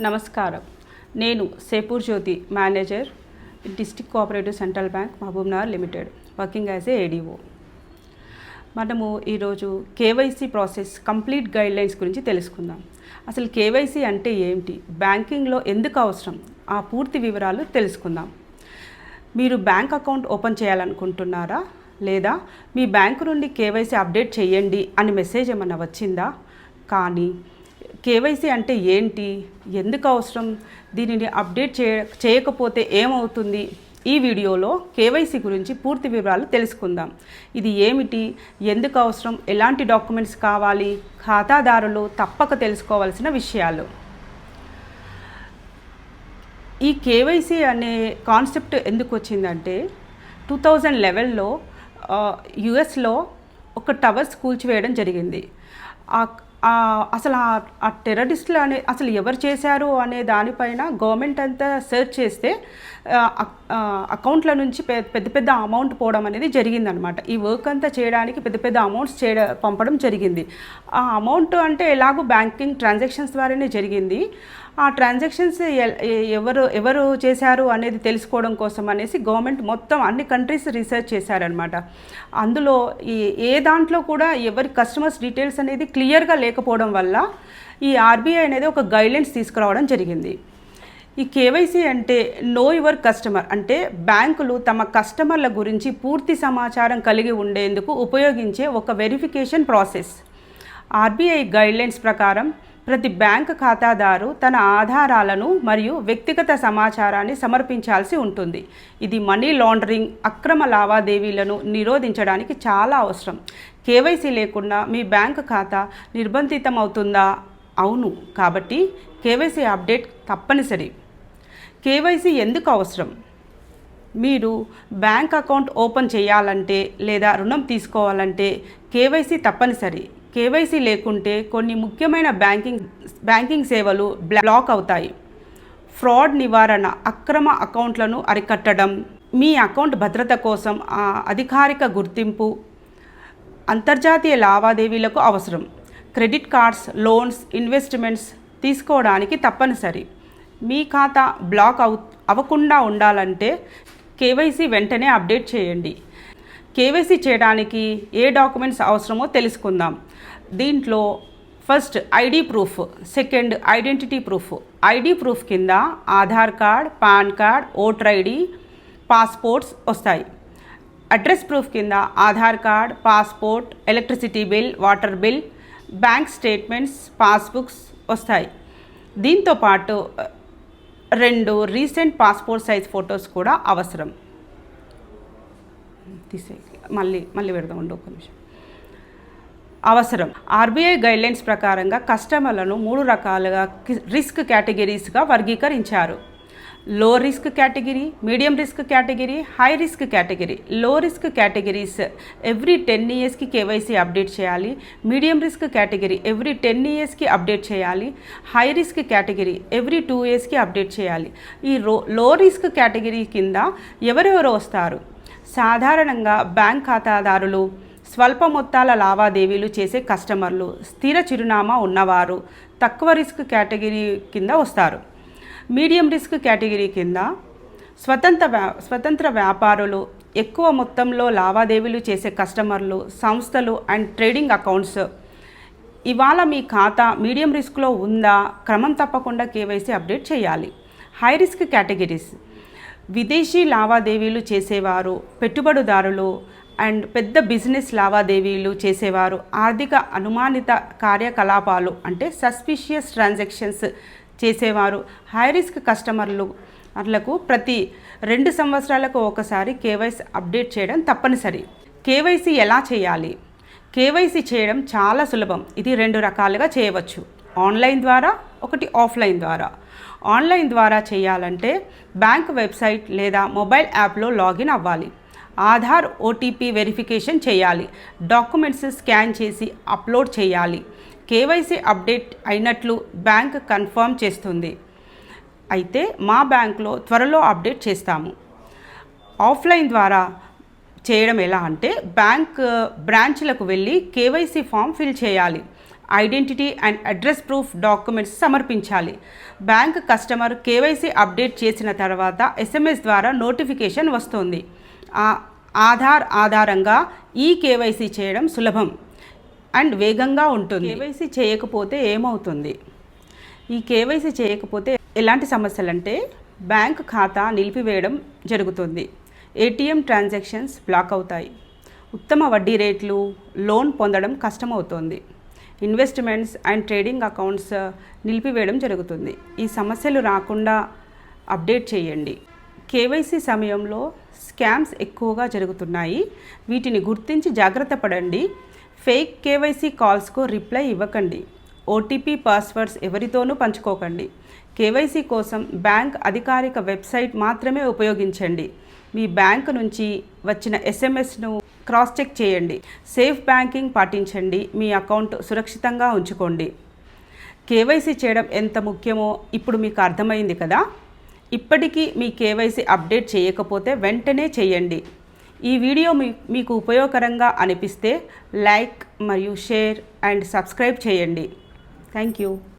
నమస్కారం. నేను Sepur Jyothi manager district cooperative central bank Mahabubnagar limited working as a ADO. మనము ఈరోజు KYC process complete guidelines గురించి తెలుసుకుందాం. అసలు కేవైసీ అంటే ఏమిటి? బ్యాంకింగ్లో ఎందుకు అవసరం? ఆ పూర్తి వివరాలు తెలుసుకుందాం. మీరు బ్యాంక్ అకౌంట్ ఓపెన్ చేయాలనుకుంటున్నారా? లేదా మీ బ్యాంకు నుండి కేవైసీ అప్డేట్ చేయండి అని మెసేజ్ ఏమన్నా వచ్చిందా? కానీ కేవైసీ అంటే ఏంటి? ఎందుకు అవసరం? దీనిని అప్డేట్ చేయ చేయకపోతే ఏమవుతుంది? ఈ వీడియోలో కేవైసీ గురించి పూర్తి వివరాలు తెలుసుకుందాం. ఇది ఏమిటి? ఎందుకు అవసరం? ఎలాంటి డాక్యుమెంట్స్ కావాలి? ఖాతాదారులు తప్పక తెలుసుకోవాల్సిన విషయాలు. ఈ కేవైసీ అనే కాన్సెప్ట్ ఎందుకు వచ్చిందంటే టూ థౌజండ్ లెవెన్లో యుఎస్లో ఒక టవర్స్ కూల్చివేయడం జరిగింది. ఆ అసలు ఆ- టెర్రరిస్టులు అనే అసలు ఎవరు చేశారు అనే దానిపైన గవర్నమెంట్ అంతా సెర్చ్ చేస్తే అకౌంట్ల నుంచి పెద్ద పెద్ద అమౌంట్ పోవడం అనేది జరిగిందనమాట. ఈ వర్క్ అంతా చేయడానికి పెద్ద పెద్ద అమౌంట్స్ చేయడం పంపడం జరిగింది. ఆ అమౌంట్ అంటే ఎలాగో బ్యాంకింగ్ ట్రాన్సాక్షన్స్ ద్వారానే జరిగింది. ఆ ట్రాన్సాక్షన్స్ ఎవరు ఎవరు చేశారు అనేది తెలుసుకోవడం కోసం అనేసి గవర్నమెంట్ మొత్తం అన్ని కంట్రీస్ రీసెర్చ్ చేశారనమాట అందులో ఈ ఏ దాంట్లో కూడా ఎవరి కస్టమర్స్ డీటెయిల్స్ అనేది క్లియర్గా లేకపోవడం వల్ల ఈ ఆర్బీఐ అనేది ఒక గైడ్లైన్స్ తీసుకురావడం జరిగింది. ఈ కేవైసీ అంటే నో యువర్ కస్టమర్ అంటే బ్యాంకులు తమ కస్టమర్ల గురించి పూర్తి సమాచారం కలిగి ఉండేందుకు ఉపయోగించే ఒక వెరిఫికేషన్ ప్రాసెస్. ఆర్బీఐ గైడ్లైన్స్ ప్రకారం ప్రతి బ్యాంక్ ఖాతాదారు తన ఆధారాలను మరియు వ్యక్తిగత సమాచారాన్ని సమర్పించాల్సి ఉంటుంది. ఇది మనీ లాండరింగ్ అక్రమ లావాదేవీలను నిరోధించడానికి చాలా అవసరం. కేవైసీ లేకుండా మీ బ్యాంక్ ఖాతా నిర్బంధితమవుతుందా? అవును. కాబట్టి కేవైసీ అప్డేట్ తప్పనిసరి. కేవైసీ ఎందుకు అవసరం? మీరు బ్యాంక్ అకౌంట్ ఓపెన్ చేయాలంటే లేదా రుణం తీసుకోవాలంటే కేవైసీ తప్పనిసరి. కేవైసీ లేకుంటే కొన్ని ముఖ్యమైన బ్యాంకింగ్ బ్యాంకింగ్ సేవలు బ్లాక్ అవుతాయి. ఫ్రాడ్ నివారణ అక్రమ అకౌంట్లను అరికట్టడం మీ అకౌంట్ భద్రత కోసం అధికారిక గుర్తింపు అంతర్జాతీయ లావాదేవీలకు అవసరం. క్రెడిట్ కార్డ్స్ లోన్స్ ఇన్వెస్ట్మెంట్స్ తీసుకోవడానికి తప్పనిసరి. మీ ఖాతా బ్లాక్ అవు అవ్వకుండా ఉండాలంటే కేవైసీ వెంటనే అప్డేట్ చేయండి. కేవైసీ చేయడానికి ఏ డాక్యుమెంట్స్ అవసరమో తెలుసుకుందాం. దీంట్లో first ID proof second identity proof ID proof కింద Aadhaar card PAN card voter ID passports వస్తాయి. అడ్రస్ ప్రూఫ్ కింద Aadhaar card passport electricity bill water bill bank statements passbooks వస్తాయి. దీంతో పాటు రెండు రీసెంట్ పాస్పోర్ట్ సైజ్ ఫొటోస్ కూడా అవసరం. తీసే మళ్ళీ మళ్ళీ పెడదాం ఒక నిమిషం. అవసరం. ఆర్బీఐ గైడ్లైన్స్ ప్రకారంగా కస్టమర్లను మూడు రకాలుగా రిస్క్ కేటగిరీస్గా వర్గీకరించారు. Low risk category medium risk category high risk category. Low risk categories every ten ఇయర్స్కి కేవైసీ అప్డేట్ చేయాలి. Medium risk category every ten ఇయర్స్కి అప్డేట్ చేయాలి. High risk category every two ఇయర్స్కి అప్డేట్ చేయాలి. ఈ రో లో రిస్క్ కేటగిరీ కింద ఎవరెవరు వస్తారు? సాధారణంగా బ్యాంక్ ఖాతాదారులు స్వల్ప మొత్తాల లావాదేవీలు చేసే కస్టమర్లు స్థిర చిరునామా ఉన్నవారు తక్కువ రిస్క్ కేటగిరీ కింద వస్తారు. మీడియం రిస్క్ కేటగిరీ కింద స్వతంత్ర వ్యా స్వతంత్ర వ్యాపారులు ఎక్కువ మొత్తంలో లావాదేవీలు చేసే కస్టమర్లు సంస్థలు అండ్ ట్రేడింగ్ అకౌంట్స్. ఇవాళ మీ ఖాతా మీడియం రిస్క్లో ఉందా? క్రమం తప్పకుండా కేవైసీ అప్డేట్ చేయాలి. High risk categories. విదేశీ లావాదేవీలు చేసేవారు పెట్టుబడిదారులు అండ్ పెద్ద బిజినెస్ లావాదేవీలు చేసేవారు. ఆర్థిక అనుమానిత కార్యకలాపాలు అంటే సస్పిషియస్ ట్రాన్సాక్షన్స్ చేసేవారు. హై రిస్క్ కస్టమర్లు అట్లకు ప్రతి రెండు సంవత్సరాలకు ఒకసారి కేవైసీ అప్డేట్ చేయడం తప్పనిసరి. కేవైసీ ఎలా చేయాలి? కేవైసీ చేయడం చాలా సులభం. ఇది రెండు రకాలుగా చేయవచ్చు. ఆన్లైన్ ద్వారా ఒకటి ఆఫ్లైన్ ద్వారా. ఆన్లైన్ ద్వారా చేయాలంటే బ్యాంక్ వెబ్సైట్ లేదా మొబైల్ యాప్లో లాగిన్ అవ్వాలి. ఆధార్ ఓటీపీ వెరిఫికేషన్ చేయాలి. డాక్యుమెంట్స్ స్కాన్ చేసి అప్లోడ్ చేయాలి. కేవైసీ అప్డేట్ అయినట్లు బ్యాంక్ కన్ఫర్మ్ చేస్తుంది. అయితే మా బ్యాంక్లో త్వరలో అప్డేట్ చేస్తాము. ఆఫ్లైన్ ద్వారా చేయడం ఎలా అంటే బ్యాంక్ బ్రాంచ్లకు వెళ్ళి కేవైసీ ఫామ్ ఫిల్ చేయాలి. Identity and address proof documents సమర్పించాలి. బ్యాంక్ కస్టమర్ కేవైసీ అప్డేట్ చేసిన తర్వాత ఎస్ఎంఎస్ ద్వారా నోటిఫికేషన్ వస్తుంది. ఆ ఆధార్ ఆధారంగా ఈ కేవైసీ చేయడం సులభం అండ్ వేగంగా ఉంటుంది. కేవైసీ చేయకపోతే ఏమవుతుంది? ఈ కేవైసీ చేయకపోతే ఎలాంటి సమస్యలు అంటే బ్యాంక్ ఖాతా నిలిపివేయడం జరుగుతుంది. ఏటీఎం ట్రాన్సాక్షన్స్ బ్లాక్ అవుతాయి. ఉత్తమ వడ్డీ రేట్లు లోన్ పొందడం కష్టమవుతుంది. ఇన్వెస్ట్మెంట్స్ అండ్ ట్రేడింగ్ అకౌంట్స్ నిలిపివేయడం జరుగుతుంది. ఈ సమస్యలు రాకుండా అప్డేట్ చేయండి. కేవైసీ సమయంలో స్కామ్స్ ఎక్కువగా జరుగుతున్నాయి. వీటిని గుర్తించి జాగ్రత్త పడండి. ఫేక్ కేవైసీ కాల్స్కు రిప్లై ఇవ్వకండి. ఓటీపీ పాస్వర్డ్స్ ఎవరితోనూ పంచుకోకండి. కేవైసీ కోసం బ్యాంక్ అధికారిక వెబ్సైట్ మాత్రమే ఉపయోగించండి. మీ బ్యాంక్ నుంచి వచ్చిన ఎస్ఎంఎస్ను క్రాస్ చెక్ చేయండి. సేఫ్ బ్యాంకింగ్ పాటించండి. మీ అకౌంట్ సురక్షితంగా ఉంచుకోండి. కేవైసీ చేయడం ఎంత ముఖ్యమో ఇప్పుడు మీకు అర్థమైంది కదా? ఇప్పటికీ మీ కేవైసీ అప్డేట్ చేయకపోతే వెంటనే చేయండి. ఈ వీడియో మీ మీకు ఉపయోగకరంగా అనిపిస్తే లైక్ మరియు షేర్ అండ్ సబ్స్క్రైబ్ చేయండి. Thank you.